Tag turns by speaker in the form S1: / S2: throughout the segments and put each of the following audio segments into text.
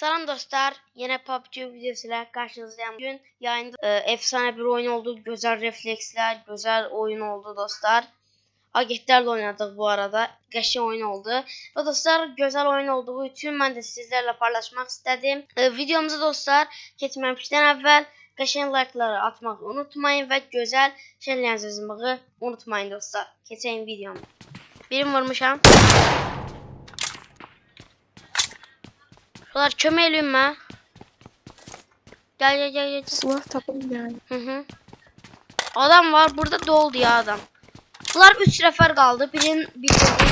S1: Selam dostlar. Yine PUBG videosuyla karşınızdayım. Bugün yayında e, efsane bir oyun oldu. Güzel refleksler, güzel oyun oldu dostlar. Agitlerle oynadık bu arada. Qəşəng oyun oldu. Və dostlar, gözəl oyun olduğu üçün mən də sizlərlə paylaşmaq istədim. E, videomuzu dostlar, keçməmişdən əvvəl qəşəng like'ları atmağı unutmayın və gözəl şeylər yazmağı unutmayın dostlar. Keçək videomu. Birim vurmuşam. Kömək eləyin mənə. Gel gel gel gel.
S2: Silah tapın yani.
S1: Hı hı. Adam var burada doldu ya adam. Bunlar 3 nəfər qaldı. Birin bitirdi.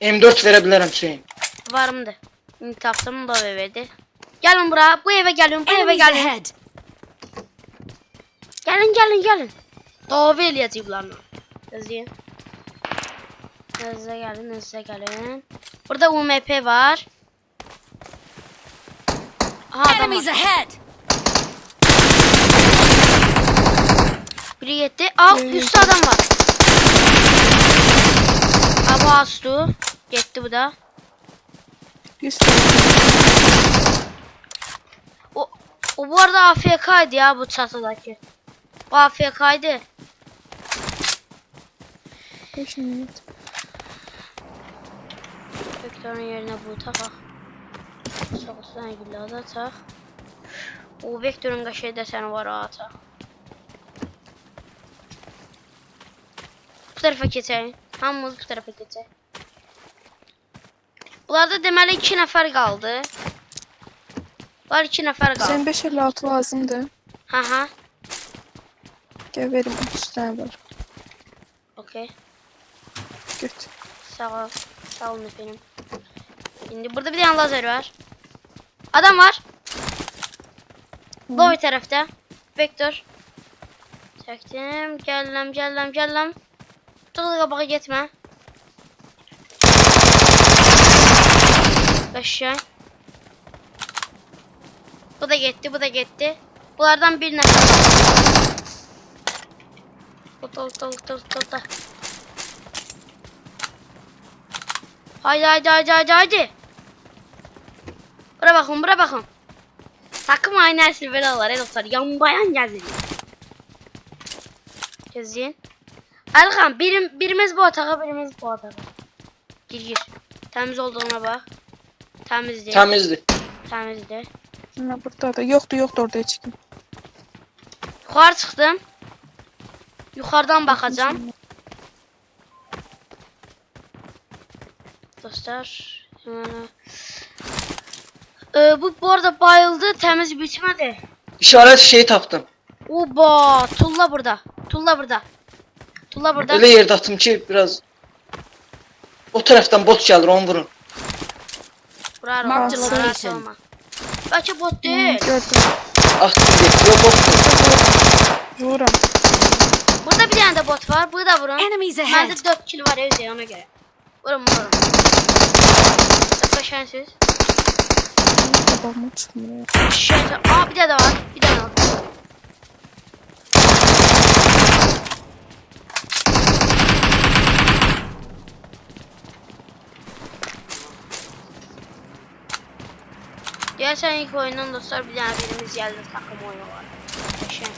S3: M4 verebilirim Hüseyin.
S1: Varımdı. İndi tapdım da verdi. Gəlin bura. Bu evə gəlin. Bu evə
S4: Enemies
S1: gəlin.
S4: ahead!
S1: Gəlin, gəlin, gəlin. Dava eləyəcəklərlə. Gözləyin. Hızlı gəlin, hızlı gəlin. Burada UMP var. Aha, adam
S4: Enemies
S1: var.
S4: ahead!
S1: Biri yetti. Aa,
S2: Hmm.
S1: üstte adam var. Aa, bu astı. Yetti bu da.
S2: Yüz
S1: O, o bu arada AFK'ydı ya bu çatıdaki. Bu AFK'ydı.
S2: beş minut.
S1: Vektörün yerine bu taqa. Zəngilli ataq. O vektörün qəşəng desəni var ha ataq. Bu tərəfə keçək. Hamımız bu tərəfə keçək. Bunlarda deməli 2 nəfər qaldı. Var 2 nəfər qaldı.
S2: Sen 556 lazımdı.
S1: Ha ha.
S2: Gel verim 30 tane var.
S1: Okey.
S2: Göt.
S1: Sağ ol. Sağ olun efendim. Şimdi burada bir tane lazer var. Adam var. Low tarafta. Vektör. Çektim. Geldim, geldim, geldim. Tıklı kabağa gitme. Aşağı. Bu da gitti, bu da gitti. Bunlardan bir nefer. Tut, tut, tut, tut, tut. Haydi haydi haydi haydi haydi. Bura bakın bura bakın. Takım aynı her silver alır ey dostlar. Yan bayan geldi. Gezin. Erkan birim, birimiz bu otağa birimiz bu otağa. Gir gir. Temiz olduğuna bak. Temizdi.
S3: Temizdi.
S1: Temizdi.
S2: Ha, burada da yoktu yoktu orada kim.
S1: Yukarı çıktım. Yukarıdan bakacağım. Dostlar. Hemen. Ee, bu bu arada bayıldı. Temiz bitmedi.
S3: İşaret şeyi taptım.
S1: Oba, tulla burada. Tulla burada. Tulla burada.
S3: Öyle yerde attım ki biraz o taraftan bot gelir onu vurun.
S1: Vurar
S4: Mark
S2: the
S4: location.
S1: olma. Belki bot
S2: Hmm,
S1: değil.
S2: gördüm.
S3: Attım gitti. Yok bot.
S2: Vuram.
S1: Burada bir tane de bot var. Bunu da vurun.
S4: Enemies ahead!
S1: Bende 4 kill var evde ona göre. Vurun vurun. Çok
S2: Babam uçmuyor.
S1: Şöyle. Aa bir tane de var. Bir tane var. Geçen ilk oyundan dostlar bir tane birimiz geldi takım oyunu var. Şey.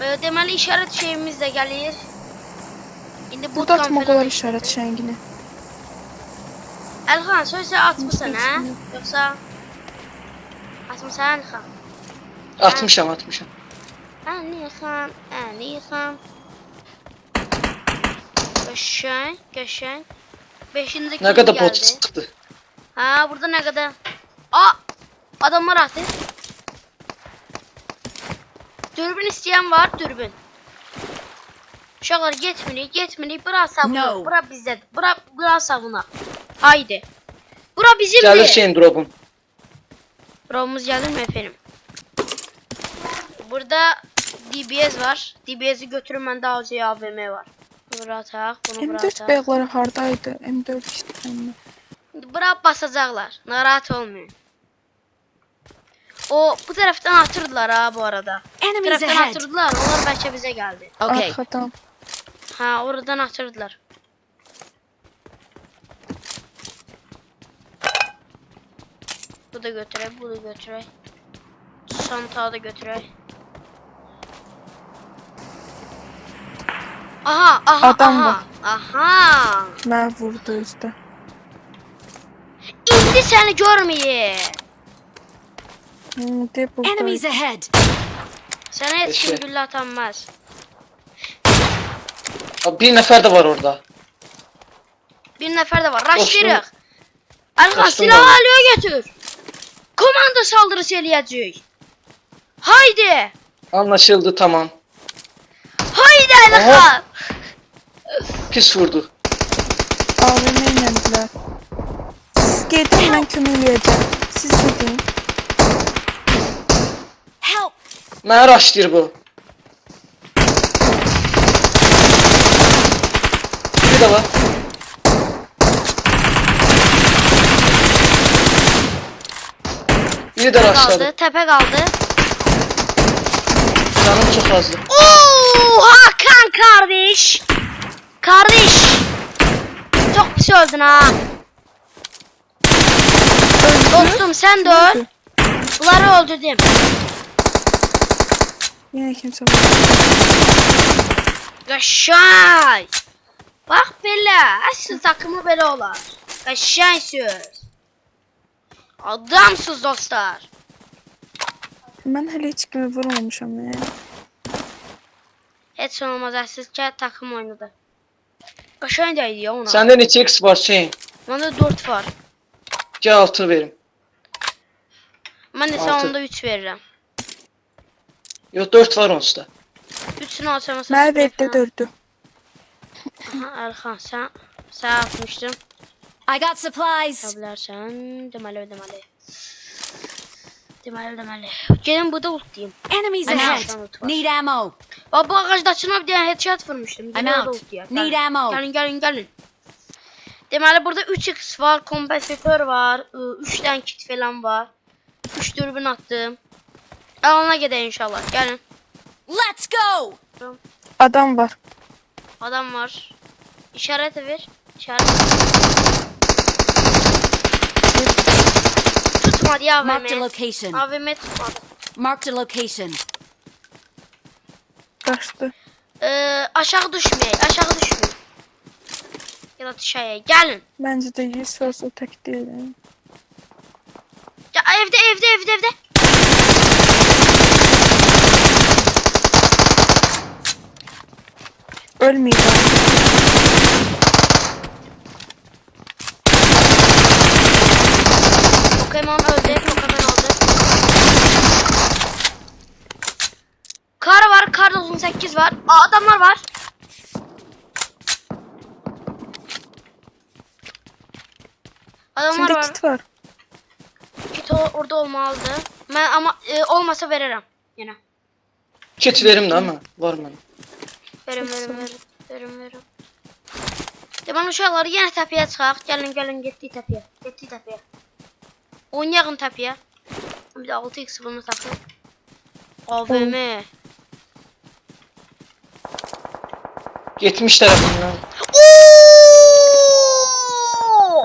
S1: Böyle demeli işaret şeyimiz de gelir. Şimdi bu
S2: Burada atmak olar işaret şengini.
S1: Sözü atmısan
S2: Nasıl
S1: hə?
S2: atmıyor?
S1: Yoxsa atmısan Elxan?
S3: Atmışam atmışam.
S1: Elxan, Elxan. Qəşəng, qəşəng. 5-ci
S3: Ne kadar bot çıktı.
S1: Ha, burada nə qədər? Aa, adamlar atır. Dürbün istəyən var, dürbün. Uşaqlar getmirik, getmirik. Bura savunaq,
S4: No.
S1: bura bizdədir. Bura, bura savunaq. Haydi. Bura bizimdir.
S3: Gelir şeyin drop'un.
S1: Romumuz geldi mi efendim? Burada DBS var. DBS'i götürün bende AZ AVM var. Bura atak, bunu bura
S2: M4
S1: atak.
S2: beyakları hardaydı. M4 işte onunla.
S1: Bura basacaklar. Narahat olmayın. O bu taraftan atırdılar ha bu arada. Bu
S4: Enemies
S1: taraftan
S4: ahead!
S1: atırdılar. Onlar belki bize geldi.
S4: Okay.
S2: Arkadan.
S1: Ha oradan atırdılar. Bu da götürək, bu da götürək. Çantağı da götürək. Aha, aha,
S2: Adam
S1: aha.
S2: var.
S1: Aha.
S2: Mən vurdu özdə.
S1: İndi səni görməyir.
S2: Hmm, de.
S4: Enemies ahead!
S1: Kim
S3: Eşek.
S1: güllə atanmaz.
S3: Abi bir nəfər də var orada.
S1: Bir nəfər də var. Əlqan
S3: Dostum
S1: silahı alıyor götür. Komanda saldırısı eləyəcək. Haydi.
S3: Anlaşıldı tamam.
S1: Haydi Əlqan.
S3: Pis vurdu.
S2: AVM ilədilər. Siz gedin, mən kömək eləyəcəm. Siz gedin.
S4: Help!
S3: Mənə raşlayır bu. Bir də var. Biri
S1: Təpə
S3: raşladı.
S1: qaldı, təpə qaldı.
S3: Canım çox azdı.
S1: Oo, Hakan kardeş. Kardeş. Çok pis öldün ha. Dostum sen de öl. Bunları öldürdüm.
S2: Yenə kimsə var.
S1: Qaşay. Bax belə, əsl takımı belə olar. Qaşay söz. Adamsız dostlar.
S2: Mən hələ heç kimi vurmamışam. Yəni.
S1: Heç olmaz əsl takım oynadı. Qaşay da idi ya ona.
S3: Səndə neçə X var Hüseyin?
S1: Onda 4 var.
S3: Gəl 6 verim.
S1: Mən də
S3: Altı.
S1: onda 3 verirəm.
S3: Yox 4 var onsuzda.
S1: 3'ünü alsam mesela.
S2: Mənə verdi dördü.
S1: Aha Erkan sen sen atmıştım.
S4: I got supplies!
S1: Yapabilirsen demeli demeli. Demeli demeli. Gelin burada ultlayayım.
S4: Enemies ahead! Need ammo!
S1: Bak bu ağacda açına bir tane headshot vurmuştum.
S4: I'm
S1: Gelin orada
S4: out. Need
S1: Gelin.
S4: ammo.
S1: Gelin gelin gelin. Deməli burada 3x var, kompensatör var, 3 tane kit falan var. 3 dürbün attım. Alana gedək inşallah. Gəlin.
S4: Let's go!
S2: Adam var.
S1: Adam var. İşaret ver. İşaret. Tutmadı ya
S4: Marked a
S1: AVM.
S4: location.
S1: AVM tutmadı.
S4: Marked a location.
S2: Qaçdı.
S1: Ee, aşağı düşmeyin. Aşağı düşmeyin. Ya da dışarıya. Gelin.
S2: Məncə də 100 fazla tək deyil. yəni.
S1: Ya, evde evde evde evde.
S2: Ölməyəcəm.
S1: Pokemon öldü. Pokemon öldü. Kar var. Kar 98 var. Aa, adamlar var. Adamlar
S2: Səndə
S1: var.
S2: kit var.
S1: Kit orada olmalıdır. Ben ama e, olmasa veririm. Yine.
S3: Kit verim də amma var
S1: verin
S2: sağ ol.
S1: verin. Verin verin. Deməli uşaqlar yenə təpəyə çıxaq. Gəlin gəlin getdik təpəyə. Getdik təpəyə. Oynayaq təpəyə. Bir də 6x bunu taxın. AVM.
S3: 70 tərəfindən.
S1: Oo!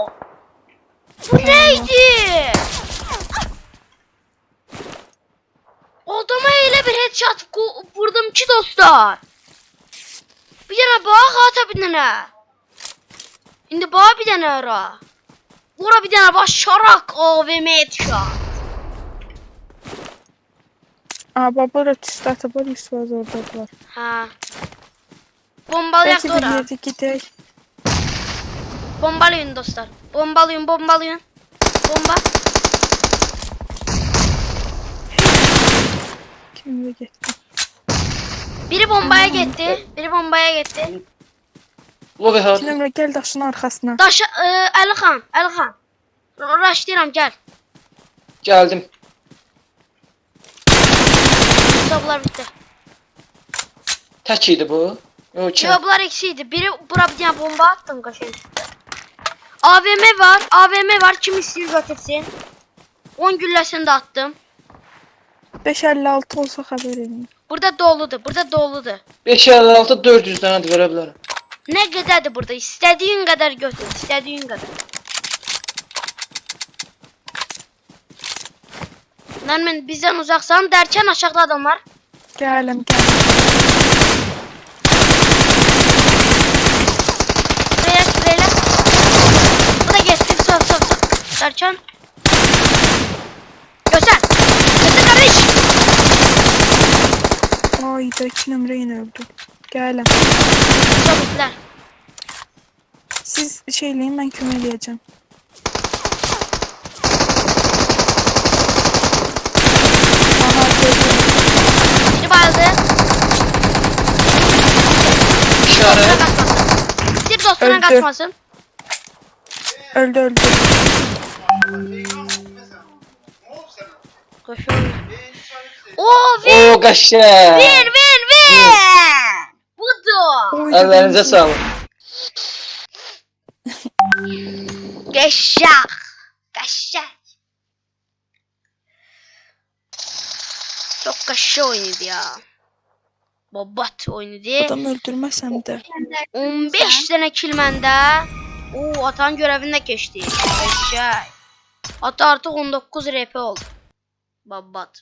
S1: Bu neydi? Adama elə bir headshot vurdum ki dostlar. Bir dənə bax ata bir dənə. İndi bax bir dənə ara. Bura bir dənə baş şarak AVM headshot.
S2: Aa, baba rötüstü atı var, 100 fazla orada var.
S1: Ha. Bombalayaq
S2: Bəlkə
S1: da
S2: bir
S1: ora.
S2: yerdə gedək.
S1: Bombalayın dostlar. Bombalayın, bombalayın. Bomba.
S2: Kimlə getdi?
S1: Biri bombaya gitti. Biri bombaya gitti.
S3: Ula be
S2: ha. Şimdi gel daşın arkasına.
S1: Daş e, Elxan, Elxan. Rush deyirəm, gəl.
S3: Gəldim.
S1: Hesablar bitdi.
S3: Tək idi bu. Yox, Yo,
S1: bunlar ikisi idi. Biri bura bir dənə bomba attım qaşın. AVM var, AVM var. Kim istəyir götürsün? 10 gülləsini də attım.
S2: 556 olsa xəbər edin.
S1: Burada doludur, burada doludur.
S3: 556 400 dənə də verə bilərəm.
S1: Ne kadardı burada? İstediğin kadar götür. İstediğin kadar. Nermin bizden uzaksan derken aşağıda adam var.
S2: Gələm, gələm.
S1: Buraya şuraya. Bu da geçti. Sok sok sok. Derken. Göster. Göster kardeş.
S2: Ayda 2 nömrə yenə öldü. Gələm.
S1: Çabuklar.
S2: Siz şey eləyin, mən kömək eləyəcəm. Aha, gördüm.
S1: Biri. Dostuna
S3: İşaret.
S1: kaçmasın. Bir dostuna
S2: Öldü.
S1: kaçmasın.
S2: Öldü, öldü.
S1: Koşuyor. Oo win
S3: Oo qəşəng.
S1: win win win.
S3: Əllərinizə
S2: ben-
S3: sağlıq.
S1: Geçşak. Geçşak. Çok kaşı oynadı ya. Babat oynadı.
S2: Adam öldürməsəm də.
S1: 15 tane kill məndə. Oo, atan görevində keçdi. Eşşək. Ata artıq 19 RP oldu. Babat.